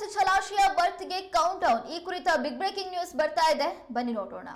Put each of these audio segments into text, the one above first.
KRS ಜಲಾಶಯ ಬರ್ತ್ಗೆ count down ಈ ಕುರಿತ ಬಿಗ್ ಬ್ರೇಕಿಂಗ್ ನ್ಯೂಸ್ ಬರ್ತಾ ಇದೆ. ಬನ್ನಿ ನೋಡೋಣ.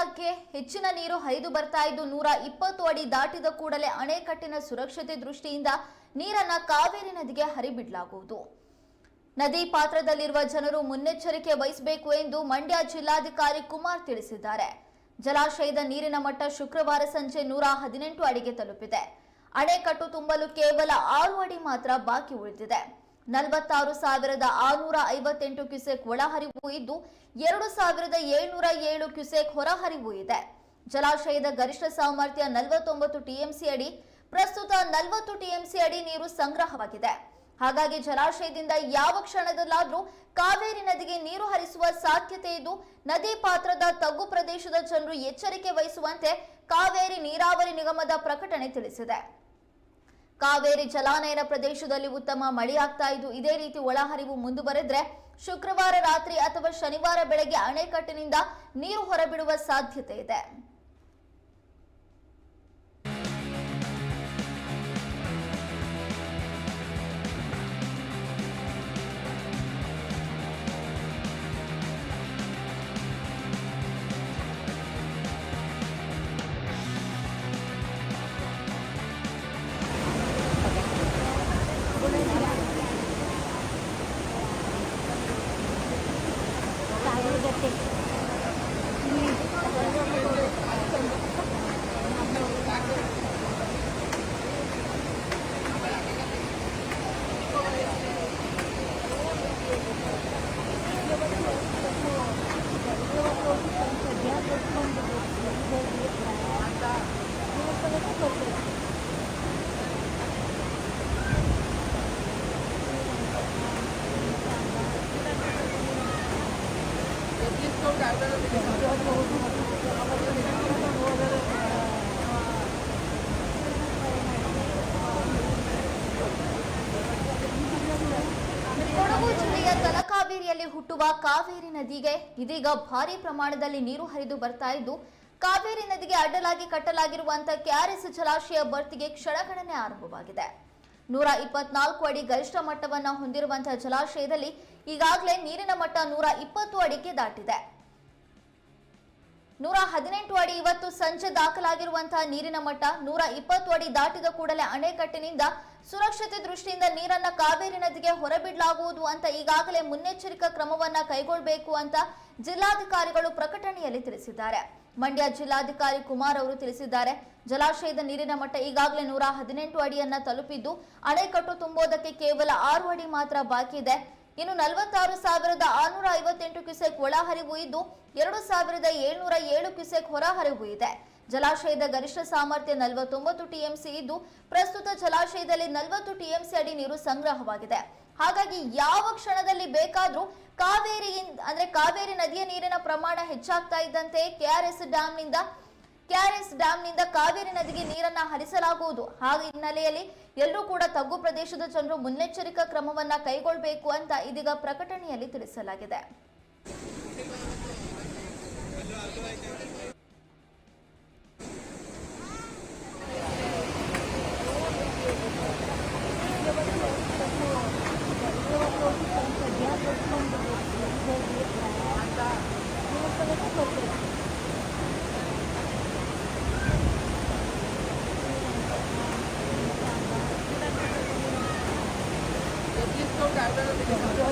ಜಲಾಶಯಕ್ಕೆ ಹೆಚ್ಚಿನ ನೀರು ಹರಿದು ಬರ್ತಾ ಇದ್ದು ನೂರ ಇಪ್ಪತ್ತು ಅಡಿ ದಾಟಿದ ಕೂಡಲೇ ಅಣೆಕಟ್ಟಿನ ಸುರಕ್ಷತೆ ದೃಷ್ಟಿಯಿಂದ ನೀರನ್ನ ಕಾವೇರಿ ನದಿಗೆ ಹರಿಬಿಡಲಾಗುವುದು. ನದಿ ಪಾತ್ರದಲ್ಲಿರುವ ಜನರು ಮುನ್ನೆಚ್ಚರಿಕೆ ವಹಿಸಬೇಕು ಎಂದು ಮಂಡ್ಯ ಜಿಲ್ಲಾಧಿಕಾರಿ ಕುಮಾರ್ ತಿಳಿಸಿದ್ದಾರೆ. ಜಲಾಶಯದ ನೀರಿನ ಮಟ್ಟ ಶುಕ್ರವಾರ ಸಂಜೆ ನೂರ ಹದಿನೆಂಟು ಅಡಿಗೆ ತಲುಪಿದೆ. ಅಣೆಕಟ್ಟು ತುಂಬಲು ಕೇವಲ ಆರು ಅಡಿ ಮಾತ್ರ ಬಾಕಿ ಉಳಿದಿದೆ. ನಲವತ್ತಾರು ಸಾವಿರದ ಆರುನೂರ ಐವತ್ತೆಂಟು ಕ್ಯುಸೆಕ್ ಒಳಹರಿವು ಇದ್ದು, ಎರಡು ಸಾವಿರದ ಏಳ್ನೂರ ಏಳು ಕ್ಯುಸೆಕ್ ಹೊರಹರಿವು ಇದೆ. ಜಲಾಶಯದ ಗರಿಷ್ಠ ಸಾಮರ್ಥ್ಯ ನಲವತ್ತೊಂಬತ್ತು ಟಿಎಂಸಿ ಅಡಿ, ಪ್ರಸ್ತುತ ನಲವತ್ತು ಟಿಎಂಸಿ ಅಡಿ ನೀರು ಸಂಗ್ರಹವಾಗಿದೆ. ಹಾಗಾಗಿ ಜಲಾಶಯದಿಂದ ಯಾವ ಕ್ಷಣದಲ್ಲಾದರೂ ಕಾವೇರಿ ನದಿಗೆ ನೀರು ಹರಿಸುವ ಸಾಧ್ಯತೆ ಇದ್ದು, ನದಿ ಪಾತ್ರದ ತಗ್ಗು ಪ್ರದೇಶದ ಜನರು ಎಚ್ಚರಿಕೆ ವಹಿಸುವಂತೆ ಕಾವೇರಿ ನೀರಾವರಿ ನಿಗಮದ ಪ್ರಕಟಣೆ ತಿಳಿಸಿದೆ. ಕಾವೇರಿ ಜಲಾನಯನ ಪ್ರದೇಶದಲ್ಲಿ ಉತ್ತಮ ಮಳೆಯಾಗ್ತಾ ಇದ್ದು, ಇದೇ ರೀತಿ ಒಳಹರಿವು ಮುಂದುವರೆದ್ರೆ ಶುಕ್ರವಾರ ರಾತ್ರಿ ಅಥವಾ ಶನಿವಾರ ಬೆಳಗ್ಗೆ ಅಣೆಕಟ್ಟಿನಿಂದ ನೀರು ಹೊರಬಿಡುವ ಸಾಧ್ಯತೆ ಇದೆ. ತಲಕಾವೇರಿಯಲ್ಲಿ ಹುಟ್ಟುವ ಕಾವೇರಿ ನದಿಗೆ ಇದೀಗ ಭಾರಿ ಪ್ರಮಾಣದಲ್ಲಿ ನೀರು ಹರಿದು ಬರ್ತಾ ಇದ್ದು, ಕಾವೇರಿ ನದಿಗೆ ಅಡ್ಡಲಾಗಿ ಕಟ್ಟಲಾಗಿರುವಂತಹ ಕೆಆರ್ಎಸ್ ಜಲಾಶಯ ಭರ್ತಿಗೆ ಕ್ಷಣಗಣನೆ ಆರಂಭವಾಗಿದೆ. ನೂರ ಇಪ್ಪತ್ನಾಲ್ಕು ಅಡಿ ಗರಿಷ್ಠ ಮಟ್ಟವನ್ನ ಹೊಂದಿರುವಂತಹ ಜಲಾಶಯದಲ್ಲಿ ಈಗಾಗಲೇ ನೀರಿನ ಮಟ್ಟ ನೂರ ಇಪ್ಪತ್ತು ಅಡಿಗೆ ದಾಟಿದೆ. ನೂರ ಹದಿನೆಂಟು ಅಡಿ ಇವತ್ತು ಸಂಜೆ ದಾಖಲಾಗಿರುವಂತಹ ನೀರಿನ ಮಟ್ಟ ನೂರ ಇಪ್ಪತ್ತು ಅಡಿ ದಾಟಿದ ಕೂಡಲೇ ಅಣೆಕಟ್ಟಿನಿಂದ ಸುರಕ್ಷತೆ ದೃಷ್ಟಿಯಿಂದ ನೀರನ್ನ ಕಾವೇರಿ ನದಿಗೆ ಹೊರಬಿಡಲಾಗುವುದು ಅಂತ ಈಗಾಗಲೇ ಮುನ್ನೆಚ್ಚರಿಕಾ ಕ್ರಮವನ್ನ ಕೈಗೊಳ್ಳಬೇಕು ಅಂತ ಜಿಲ್ಲಾಧಿಕಾರಿಗಳು ಪ್ರಕಟಣೆಯಲ್ಲಿ ತಿಳಿಸಿದ್ದಾರೆ. ಮಂಡ್ಯ ಜಿಲ್ಲಾಧಿಕಾರಿ ಕುಮಾರ್ ಅವರು ತಿಳಿಸಿದ್ದಾರೆ. ಜಲಾಶಯದ ನೀರಿನ ಮಟ್ಟ ಈಗಾಗಲೇ ನೂರ ಹದಿನೆಂಟು ಅಡಿಯನ್ನ ತಲುಪಿದ್ದು, ಅಣೆಕಟ್ಟು ತುಂಬೋದಕ್ಕೆ ಕೇವಲ ಆರು ಅಡಿ ಮಾತ್ರ ಬಾಕಿ ಇದೆ. ಇನ್ನು ನಲವತ್ತಾರು ಸಾವಿರದ ಆರುನೂರ ಐವತ್ತೆಂಟು ಕ್ಯುಸೆಕ್ ಒಳಹರಿವು ಇದ್ದು, ಎರಡು ಸಾವಿರದ ಏಳ್ನೂರ ಏಳು ಕ್ಯುಸೆಕ್ ಹೊರಹರಿವು ಇದೆ. ಜಲಾಶಯದ ಗರಿಷ್ಠ ಸಾಮರ್ಥ್ಯ ನಲವತ್ತೊಂಬತ್ತು ಟಿಎಂಸಿ ಇದ್ದು, ಪ್ರಸ್ತುತ ಜಲಾಶಯದಲ್ಲಿ ನಲವತ್ತು ಟಿಎಂಸಿ ಅಡಿ ನೀರು ಸಂಗ್ರಹವಾಗಿದೆ. ಹಾಗಾಗಿ ಯಾವ ಕ್ಷಣದಲ್ಲಿ ಬೇಕಾದರೂ ಕಾವೇರಿ ಅಂದ್ರೆ ಕಾವೇರಿ ನದಿಯ ನೀರಿನ ಪ್ರಮಾಣ ಹೆಚ್ಚಾಗ್ತಾ ಇದ್ದಂತೆ ಕೆಆರ್ಎಸ್ ಡ್ಯಾಂನಿಂದ ಕೆಆರ್ಎಸ್ ಡ್ಯಾಂನಿಂದ ಕಾವೇರಿ ನದಿಗೆ ನೀರನ್ನ ಹರಿಸಲಾಗುವುದು. ಹಾಗೆ ಹಿನ್ನೆಲೆಯಲ್ಲಿ ಎಲ್ಲರೂ ಕೂಡ ತಗ್ಗು ಪ್ರದೇಶದ ಜನರು ಮುನ್ನೆಚ್ಚರಿಕಾ ಕ್ರಮವನ್ನ ಕೈಗೊಳ್ಳಬೇಕು ಅಂತ ಇದೀಗ ಪ್ರಕಟಣೆಯಲ್ಲಿ ತಿಳಿಸಲಾಗಿದೆ.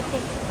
Gracias.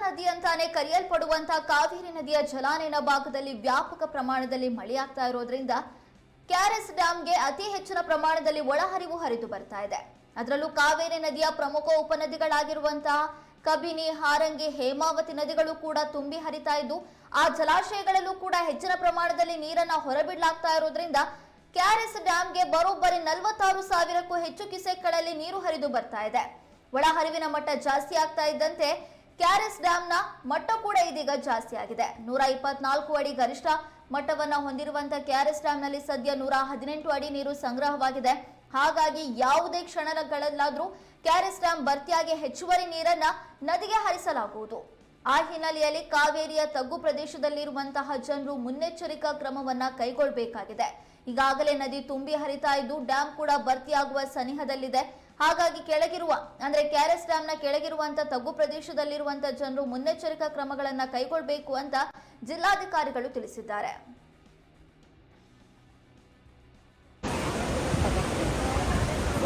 ನದಿ ಅಂತಾನೆ ಕರೆಯಲ್ಪಡುವಂತಹ ಕಾವೇರಿ ನದಿಯ ಜಲಾನಯನ ಭಾಗದಲ್ಲಿ ವ್ಯಾಪಕ ಪ್ರಮಾಣದಲ್ಲಿ ಮಳೆಯಾಗ್ತಾ ಇರೋದ್ರಿಂದ ಕ್ಯಾರೆಸ್ ಡ್ಯಾಂಗೆ ಅತಿ ಹೆಚ್ಚಿನ ಪ್ರಮಾಣದಲ್ಲಿ ಒಳಹರಿವು ಹರಿದು ಬರ್ತಾ ಇದೆ. ಅದರಲ್ಲೂ ಕಾವೇರಿ ನದಿಯ ಪ್ರಮುಖ ಉಪನದಿಗಳಾಗಿರುವಂತಹ ಕಬಿನಿ, ಹಾರಂಗಿ, ಹೇಮಾವತಿ ನದಿಗಳು ಕೂಡ ತುಂಬಿ ಹರಿತಾ ಇದ್ದು, ಆ ಜಲಾಶಯಗಳಲ್ಲೂ ಕೂಡ ಹೆಚ್ಚಿನ ಪ್ರಮಾಣದಲ್ಲಿ ನೀರನ್ನ ಹೊರಬಿಡಲಾಗ್ತಾ ಇರೋದ್ರಿಂದ ಕ್ಯಾರೆಸ್ ಡ್ಯಾಂಗೆ ಬರೋಬ್ಬರಿ ನಲವತ್ತಾರು ಸಾವಿರಕ್ಕೂ ಹೆಚ್ಚು ಕಿಸೆಗಳಲ್ಲಿ ನೀರು ಹರಿದು ಬರ್ತಾ ಇದೆ. ಒಳಹರಿವಿನ ಮಟ್ಟ ಜಾಸ್ತಿ ಆಗ್ತಾ ಇದ್ದಂತೆ ಕ್ಯಾರೆಸ್ ಡ್ಯಾಂನ ಮಟ್ಟ ಕೂಡ ಇದೀಗ ಜಾಸ್ತಿ ಆಗಿದೆ. ನೂರ ಇಪ್ಪತ್ನಾಲ್ಕು ಅಡಿ ಗರಿಷ್ಠ ಮಟ್ಟವನ್ನ ಹೊಂದಿರುವಂತಹ ಕೆಆರ್ಎಸ್ ಡ್ಯಾಂನಲ್ಲಿ ಸದ್ಯ ನೂರ ಹದಿನೆಂಟು ಅಡಿ ನೀರು ಸಂಗ್ರಹವಾಗಿದೆ. ಹಾಗಾಗಿ ಯಾವುದೇ ಕ್ಷಣಗಳಲ್ಲಾದರೂ ಕ್ಯಾರೆಸ್ ಡ್ಯಾಂ ಭರ್ತಿಯಾಗಿ ಹೆಚ್ಚುವರಿ ನೀರನ್ನ ನದಿಗೆ ಹರಿಸಲಾಗುವುದು. ಆ ಹಿನ್ನೆಲೆಯಲ್ಲಿ ಕಾವೇರಿಯ ತಗ್ಗು ಪ್ರದೇಶದಲ್ಲಿರುವಂತಹ ಜನರು ಮುನ್ನೆಚ್ಚರಿಕಾ ಕ್ರಮವನ್ನ ಕೈಗೊಳ್ಳಬೇಕಾಗಿದೆ ಈಗಾಗಲೇ ನದಿ ತುಂಬಿ ಹರಿತಾ ಇದ್ದು ಡ್ಯಾಂ ಕೂಡ ಭರ್ತಿಯಾಗುವ ಸನಿಹದಲ್ಲಿದೆ. ಹಾಗಾಗಿ ಕೆಳಗಿರುವ, ಅಂದ್ರೆ ಕ್ಯಾರೆಸ್ ಡ್ಯಾಂನ ಕೆಳಗಿರುವಂತಹ ತಗ್ಗು ಪ್ರದೇಶದಲ್ಲಿರುವಂತಹ ಜನರು ಮುನ್ನೆಚ್ಚರಿಕಾ ಕ್ರಮಗಳನ್ನ ಕೈಗೊಳ್ಳಬೇಕು ಅಂತ ಜಿಲ್ಲಾಧಿಕಾರಿಗಳು ತಿಳಿಸಿದ್ದಾರೆ.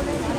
Thank you.